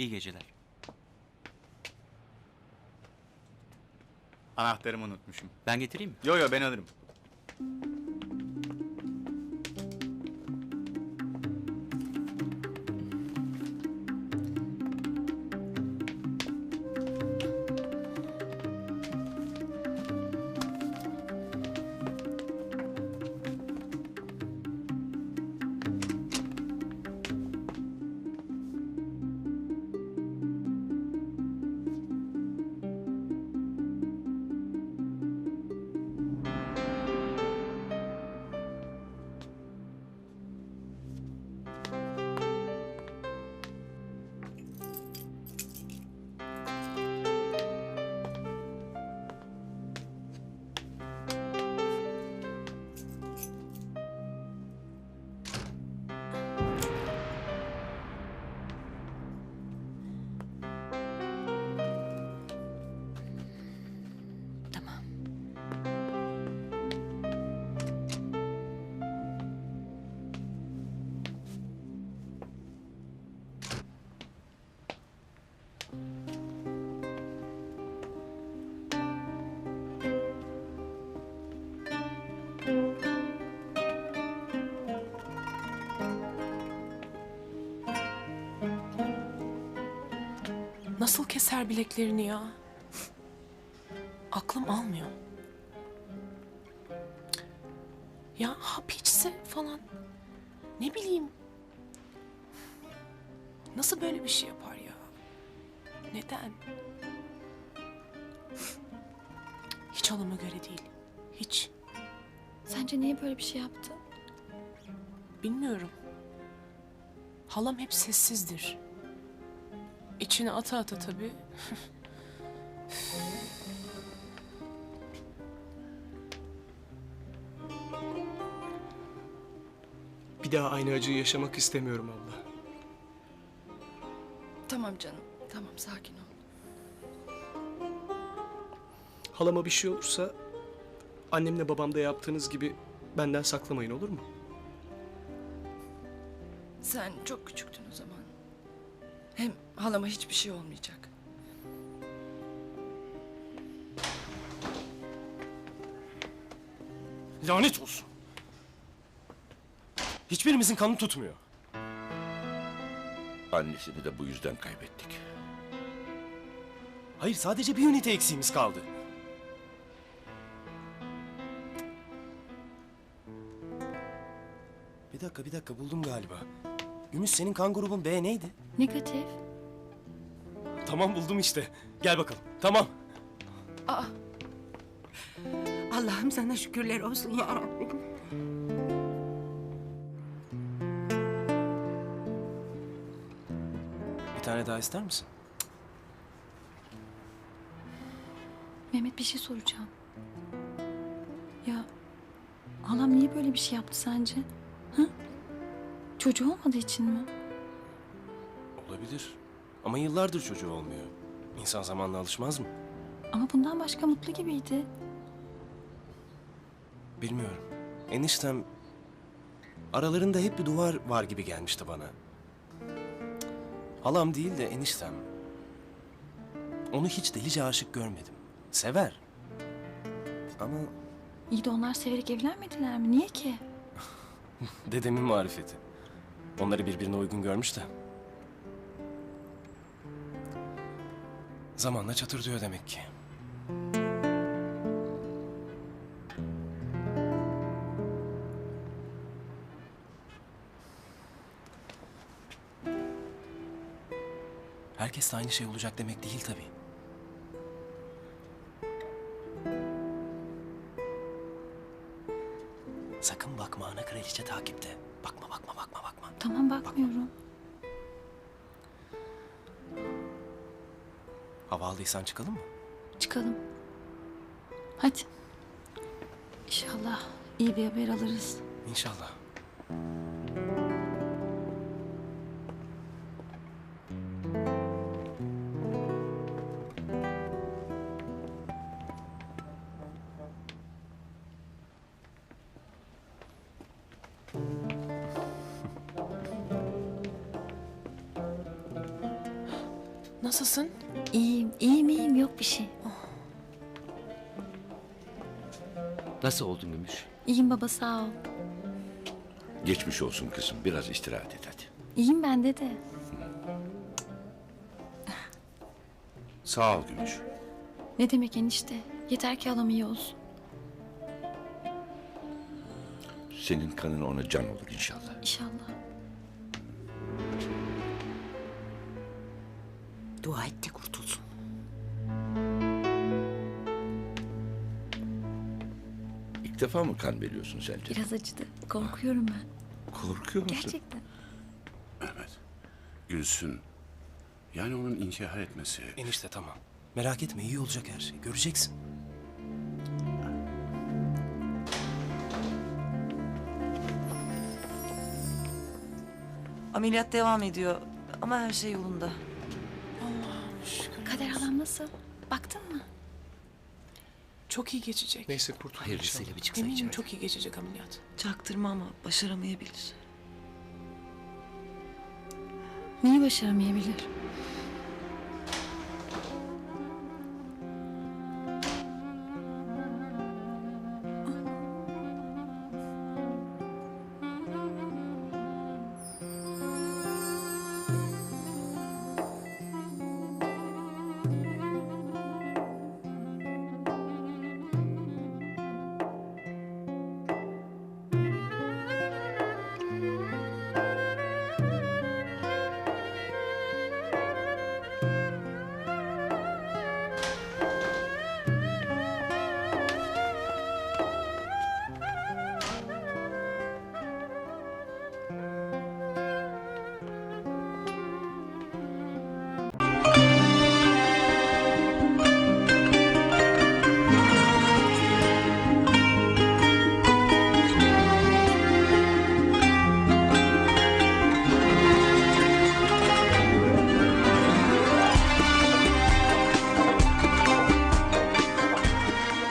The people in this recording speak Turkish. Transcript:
İyi geceler. Anahtarımı unutmuşum. Ben getireyim mi? Yo yo ben alırım. Nasıl keser bileklerini ya? Aklım almıyor. Ya hap içse falan. Ne bileyim. Nasıl böyle bir şey yapar ya? Neden? Hiç halama göre değil. Hiç. Sence niye böyle bir şey yaptı? Bilmiyorum. Halam hep sessizdir. İçine ata ata tabii. Bir daha aynı acıyı yaşamak istemiyorum abla. Tamam canım. Tamam sakin ol. Halama bir şey olursa annemle babam da yaptığınız gibi benden saklamayın olur mu? Sen çok küçüktün o zaman. Hem halama hiçbir şey olmayacak. Lanet olsun. Hiçbirimizin kanı tutmuyor. Annesini de bu yüzden kaybettik. Hayır sadece bir ünite eksiğimiz kaldı. Bir dakika bir dakika buldum galiba. Gümüş senin kan grubun B neydi? Negatif. Tamam buldum işte. Gel bakalım. Tamam. Allah'ım sana şükürler olsun ya Rabbim. Bir tane daha ister misin? Mehmet bir şey soracağım. Ya halam niye böyle bir şey yaptı sence? Ha? Çocuğu olmadığı için mi? Olabilir. Ama yıllardır çocuğu olmuyor. İnsan zamanla alışmaz mı? Ama bundan başka mutlu gibiydi. Bilmiyorum. Eniştem aralarında hep bir duvar var gibi gelmişti bana. Halam değil de eniştem. Onu hiç delice aşık görmedim. Sever. Ama İyi de onlar severek evlenmediler mi? Niye ki? dedemin marifeti. Onları birbirine uygun görmüş de. Zamanla çatırdıyor demek ki. Herkes de aynı şey olacak demek değil tabii. Sakın bakma ana kraliçe takipte. Bakma bakma bakma. Tamam bakmıyorum. Hava aldıysan çıkalım mı? Çıkalım. Hadi. İnşallah iyi bir haber alırız. İnşallah. Nasılsın? İyiyim, iyiyim, iyiyim. Yok bir şey. Nasıl oldun Gümüş? İyiyim baba sağ ol. Geçmiş olsun kızım. Biraz istirahat et hadi. İyiyim ben de de. Sağ ol Gümüş. Ne demek enişte? Yeter ki halam iyi olsun. Senin kanın ona can olur inşallah. İnşallah. Dua et de kurtulsun. İlk defa mı kan veriyorsun sence? Biraz acıdı. Korkuyorum ben. Korkuyor musun? Gerçekten. Mehmet. Gülsün. Yani onun inkar etmesi. Enişte tamam. Merak etme iyi olacak her şey. Göreceksin. Ameliyat devam ediyor ama her şey yolunda. Şükür. Kader halam nasıl? Baktın mı? Çok iyi geçecek. Neyse kurtul Hayırlısıyla bir çıksa Eminim içeride. çok iyi geçecek ameliyat. Çaktırma ama başaramayabilir. Neyi başaramayabilir?